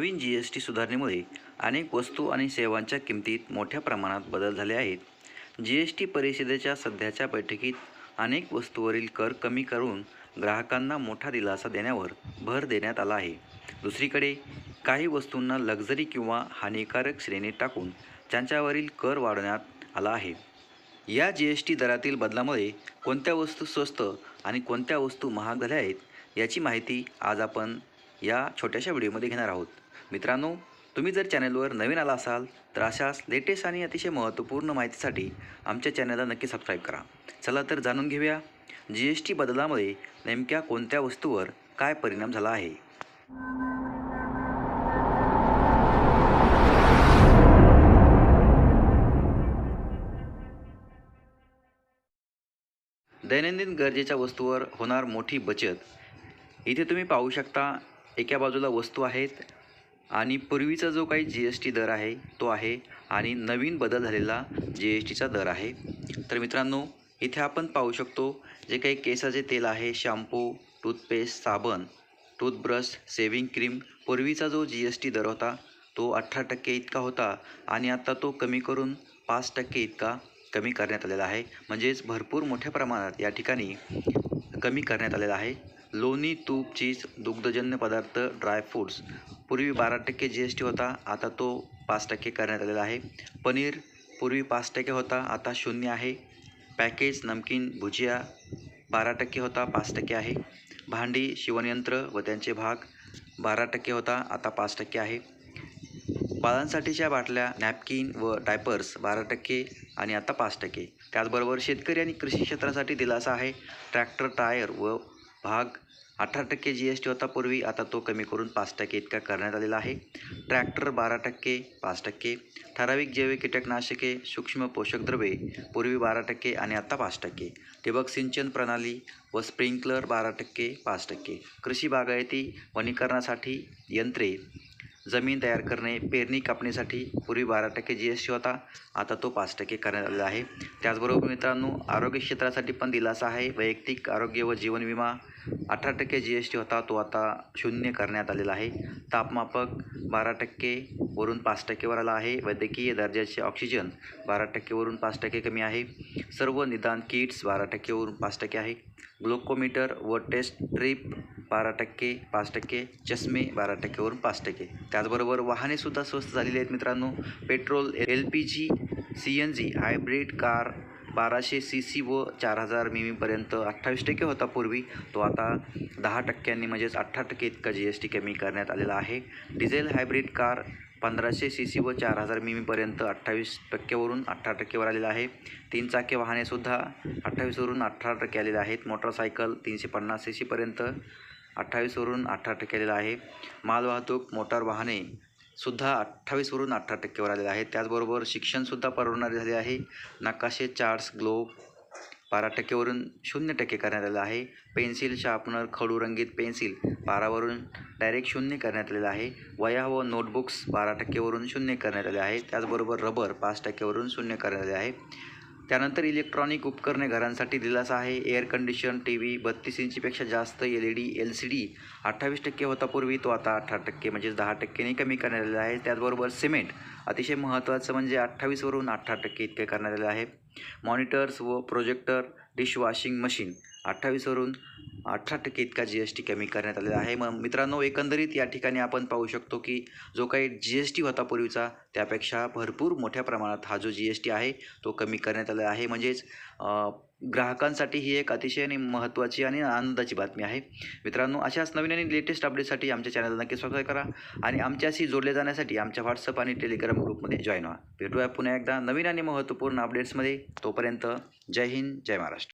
नवीन G S T सुधारणेमुळे अनेक वस्तू आणि सेवांच्या किमतीत मोठ्या प्रमाणात बदल झाले आहेत. जी एस टी परिषदेच्या सध्याच्या बैठकीत अनेक वस्तूवरील कर कमी करून ग्राहकांना मोठा दिलासा देण्यावर भर देण्यात आला आहे. दुसरीकडे काही वस्तूंना लक्झरी किंवा हानिकारक श्रेणीत टाकून त्यांच्यावरील कर वाढवण्यात आला आहे. या जी एस टी दरातील बदलामुळे कोणत्या वस्तू स्वस्त आणि कोणत्या वस्तू महाग झाल्या आहेत याची माहिती आज आपण या छोट्याशा व्हिडिओमध्ये घेणार आहोत. मित्रांनो तुम्ही जर चॅनलवर नवीन आला असाल तर अशाच लेटेस्ट आणि अतिशय महत्त्वपूर्ण माहितीसाठी आमच्या चॅनलला नक्की सबस्क्राईब करा. चला तर जाणून घेऊया जी एस टी बदलामुळे नेमक्या कोणत्या वस्तूवर काय परिणाम झाला आहे? दैनंदिन गरजेच्या वस्तूवर होणार मोठी बचत. इथे तुम्ही पाहू शकता एका बाजूला वस्तू आहेत आणि पूर्वीचा जो काही जी एस टी दर आहे तो आहे आणि नवीन बदल झालेला जी एस टीचा दर आहे. तर मित्रांनो इथे आपण पाहू शकतो जे काही केसाचे तेल आहे शॅम्पू टूथपेस्ट साबण टूथब्रश सेविंग क्रीम पूर्वीचा जो जी एस टी दर होता तो अठरा टक्के इतका होता आणि आता तो कमी करून पाच टक्के इतका कमी करण्यात आलेला आहे. म्हणजेच भरपूर मोठ्या प्रमाणात या ठिकाणी कमी करण्यात आलेला आहे. लोणी तूप चीज दुग्धजन्य पदार्थ ड्रायफ्रूट्स पूर्वी बारा टक्के जी एस टी होता आता तो पाच टक्के करण्यात आलेला आहे. पनीर पूर्वी पाच टक्के होता आता शून्य आहे. पॅकेज नमकीन भुजिया बारा टक्के होता पाच टक्के आहे. भांडी शिवणयंत्र व त्यांचे भाग बारा टक्के होता आता पाच टक्के आहे. बाळांसाठीच्या बाटल्या नॅपकिन व डायपर्स बारा टक्के आणि आता पाच टक्के. त्याचबरोबर शेतकरी आणि कृषी क्षेत्रासाठी दिलासा आहे. ट्रॅक्टर टायर व भाग अठरा टक्के जी एस टी होता पूर्वी. आता तो कमी करून पाच टक्के इतका करण्यात आलेला आहे. ट्रॅक्टर बारा टक्के पाच टक्के. ठराविक जैविक कीटकनाशके सूक्ष्म पोषक द्रव्ये पूर्वी बारा टक्के आणि आता पाच टक्के. ठिबक सिंचन प्रणाली व स्प्रिंकलर बारा टक्के पाच टक्के. कृषी बागायती वनीकरणासाठी यंत्रे जमीन तयार करणे पेरणी कापणीसाठी पूर्वी बारा टक्के जी एस टी होता. आता तो पाच टक्के करण्यात आलेला आहे. त्याचबरोबर मित्रांनो आरोग्य क्षेत्रासाठी पण दिलासा आहे. वैयक्तिक आरोग्य व जीवन विमा अठरा टक्के जी एस टी होता. तो आता शून्य करण्यात आलेला आहे. तापमापक बारा टक्के वरून पाच टक्केवर आला आहे. वैद्यकीय दर्जाचे ऑक्सिजन बारा टक्केवरून पाच टक्के कमी आहे. सर्व निदान किट्स बारा टक्केवरून पाच टक्के आहे. ग्लुकोमीटर व टेस्ट ट्रिप बारा टक्के पाच टक्के चष्मे बारा टक्केवरून पाच टक्के. त्याचबरोबर वाहनेसुद्धा स्वस्त झालेली आहेत मित्रांनो. Petrol L P G C N G hybrid car बाराशे सी सी व चार हजार मिमीपर्यंत अठ्ठावीस टक्के होता पूर्वी. तो आता दहा टक्क्यांनी म्हणजेच अठरा टक्के इतका जी एस टी कमी करण्यात आलेला आहे. डिझेल हायब्रिड कार पंधराशे सी सी व चार हजार मिमीपर्यंत अठ्ठावीस टक्केवरून अठरा टक्केवर आलेला आहे. तीन चाके वाहनेसुद्धा अठ्ठावीसवरून अठरा टक्के आलेले आहेत. मोटरसायकल तीनशे पन्नास सी सीपर्यंत अठ्ठावीसवरून अठरा टक्के आलेला आहे. मालवाहतूक मोटार वाहने सुद्धा अठ्ठावीसवरून अठरा टक्केवर आलेले आहे त्याचबरोबर शिक्षणसुद्धा परवडणारे झाले आहे. नकाशे चार्ट्स ग्लोब बारा टक्केवरून शून्य टक्के करण्यात आलेलं आहे. पेन्सिल शार्पनर खडूरंगीत पेन्सिल बारावरून डायरेक्ट शून्य करण्यात आलेलं आहे. वया व नोटबुक्स बारा टक्केवरून शून्य करण्यात आले आहे. त्याचबरोबर रबर पाच टक्केवरून शून्य करण्यात आले आहे. त्यानंतर इलेक्ट्रॉनिक उपकरणे घरांसाठी दिलासा आहे. एअर कंडिशन टी व्ही बत्तीस इंचीपेक्षा जास्त L E D L C D अठ्ठावीस टक्के होता पूर्वी तो आता अठरा टक्के म्हणजेच दहा टक्केने कमी करण्यात आलेला आहे. त्याचबरोबर सिमेंट अतिशय महत्त्वाचं म्हणजे अठ्ठावीसवरून अठरा टक्के इतके करण्यात आले आहे. मॉनिटर्स व प्रोजेक्टर डिशवॉशिंग मशीन अठ्ठावीसवरून अठरा टक्के इतका जी एस टी कमी करण्यात आलेला आहे. मग मित्रांनो एकंदरीत या ठिकाणी आपण पाहू शकतो की जो काही जी एस टी होता पूर्वीचा त्यापेक्षा भरपूर मोठ्या प्रमाणात हा जो जी एस टी आहे तो कमी करण्यात आलेला आहे. म्हणजेच ग्राहकांसाठी ही एक अतिशय आणि महत्त्वाची आणि आनंदाची बातमी आहे. मित्रांनो अशाच नवीन आणि लेटेस्ट अपडेटसाठी आमच्या चॅनलला नक्की सबस्क्राईब करा. आणि आमच्याशी जोडले जाण्यासाठी आमच्या व्हॉट्सअप आणि टेलिग्राम ग्रुपमध्ये जॉईन व्हा. भेटूया पुन्हा एकदा नवीन आणि महत्त्वपूर्ण अपडेट्समध्ये तोपर्यंत जय हिंद जय महाराष्ट्र.